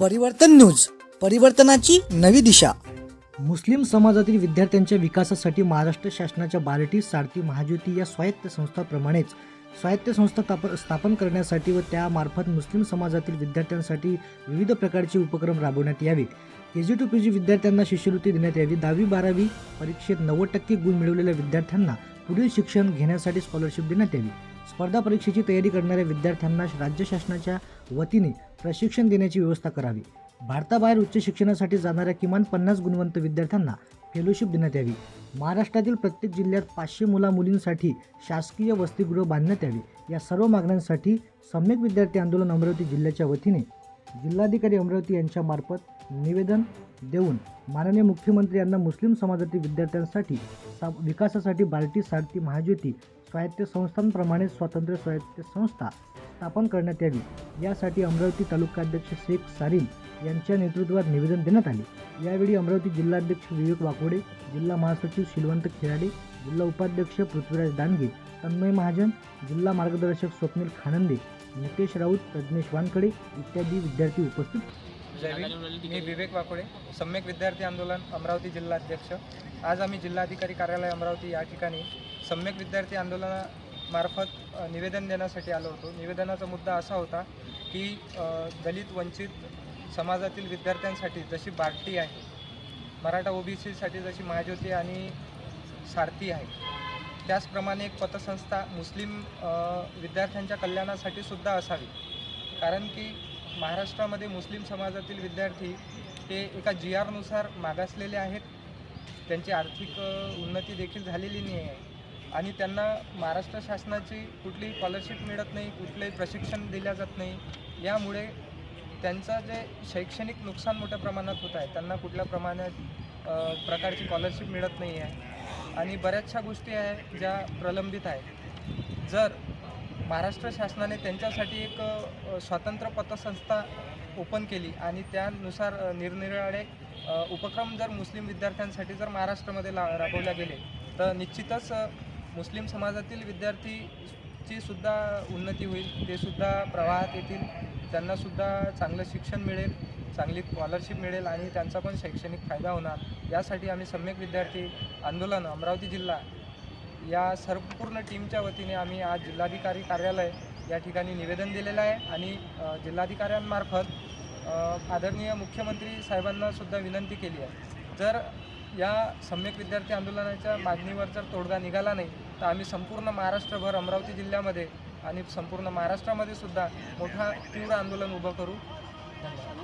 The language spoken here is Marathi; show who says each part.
Speaker 1: परिवर्तन न्यूज परिवर्तनाची नवी दिशा.
Speaker 2: मुस्लिम समाजातील विद्यार्थ्यांच्या विकासासाठी महाराष्ट्र शासनाच्या बार्टी सारथी महाज्योती या स्वायत्त संस्थाप्रमाणेच स्वायत्त संस्था स्थाप स्थापन करण्यासाठी व त्यामार्फत मुस्लिम समाजातील विद्यार्थ्यांसाठी विविध प्रकारचे उपक्रम राबवण्यात यावे के जी टू पी जी विद्यार्थ्यांना शिष्यवृत्ती देण्यात यावी. दहावी बारावी परीक्षेत नव्वद टक्के गुण मिळवलेल्या विद्यार्थ्यांना पुढील शिक्षण घेण्यासाठी स्कॉलरशिप देण्यात यावी. स्पर्धा परीक्षेची तयारी करणाऱ्या विद्यार्थ्यांना राज्य शासनाच्या वतीने प्रशिक्षण देण्याची व्यवस्था करावी. भारताबाहेर उच्च शिक्षणासाठी जाणाऱ्या किमान पन्नास गुणवंत विद्यार्थ्यांना फेलोशिप देण्यात यावी. महाराष्ट्रातील प्रत्येक जिल्ह्यात पाचशे मुला मुलींसाठी शासकीय वसतिगृह बांधण्यात यावे. या सर्व मागण्यांसाठी सम्यक विद्यार्थी आंदोलन अमरावती जिल्ह्याच्या वतीने जिल्हाधिकारी अमरावती यांच्यामार्फत निवेदन देऊन माननीय मुख्यमंत्री यांना मुस्लिम समाजातील विद्यार्थ्यांसाठी सा विकासासाठी बार्टी सारथी महाज्योती स्वायत्त संस्थांप्रमाणे स्वतंत्र स्वायत्त संस्था स्थापन करण्यात यावी. यासाठी अमरावती तालुकाध्यक्ष शेख सारीन यांच्या नेतृत्वात निवेदन देण्यात आले. यावेळी अमरावती जिल्हाध्यक्ष विवेक वाकोडे जिल्हा महासचिव शिलवंत खेराडे जिल्हा उपाध्यक्ष पृथ्वीराज दानगे तन्मय महाजन जिल्हा मार्गदर्शक स्वप्नील खानंदे नितेश राऊत प्रज्ञेश वानकडे इत्यादी विद्यार्थी उपस्थित
Speaker 3: जय भीम. मी विवेक वाकोडे सम्यक विद्यार्थी आंदोलन अमरावती जिल्हा अध्यक्ष. आज आम्ही जिल्हाधिकारी कार्यालय अमरावती या ठिकाणी सम्यक विद्यार्थी आंदोलनामार्फत निवेदन देण्यासाठी आलो होतो. निवेदनाचा मुद्दा असा होता की दलित वंचित समाजातील विद्यार्थ्यांसाठी जशी बार्टी आहे मराठा ओबीसीसाठी जशी महाज्योती आणि सारथी आहे त्याचप्रमाणे एक पतसंस्था मुस्लिम विद्यार्थ्यांच्या कल्याणासाठी सुद्धा असावी. कारण की महाराष्ट्रामध्ये मुस्लिम समाजातील विद्यार्थी हे एका जी आरनुसार मागासलेले आहेत. त्यांची आर्थिक उन्नती देखील झालेली नाही आहे. आणि त्यांना महाराष्ट्र शासनाची कुठलीही स्कॉलरशिप मिळत नाही कुठलंही प्रशिक्षण दिल्या जात नाही. यामुळे त्यांचं जे शैक्षणिक नुकसान मोठ्या प्रमाणात होत आहे त्यांना कुठल्या प्रमाणात प्रकारची स्कॉलरशिप मिळत नाही आहे. आणि बऱ्याचशा गोष्टी आहे ज्या प्रलंबित आहेत. जर महाराष्ट्र शासनाने त्यांच्यासाठी एक स्वतंत्र पतसंस्था ओपन केली आणि त्यानुसार निरनिराळे उपक्रम जर मुस्लिम विद्यार्थ्यांसाठी जर महाराष्ट्रामध्ये ला राबवल्या गेले तर निश्चितच मुस्लिम समाजातील विद्यार्थीची सुद्धा उन्नती होईल. ते सुद्धा प्रवाहात येतील. त्यांनासुद्धा चांगलं शिक्षण मिळेल चांगली स्कॉलरशिप मिळेल आणि त्यांचा पण शैक्षणिक फायदा होणार. यासाठी आम्ही सम्यक विद्यार्थी आंदोलन अमरावती जिल्हा या संपूर्ण टीमच्या वतीने आम्ही आज जिल्हाधिकारी कार्यालय या ठिकाणी निवेदन दिलेलं आहे आणि जिल्हाधिकाऱ्यांमार्फत आदरणीय मुख्यमंत्री साहेबांना सुद्धा विनंती केली आहे. जर या सम्यक विद्यार्थी आंदोलनाच्या मागणीवर जर तोडगा निघाला नाही तर आम्ही संपूर्ण महाराष्ट्रभर अमरावती जिल्ह्यामध्ये आणि संपूर्ण महाराष्ट्रामध्ये सुद्धा मोठा तीव्र आंदोलन उभं करू. धन्यवाद.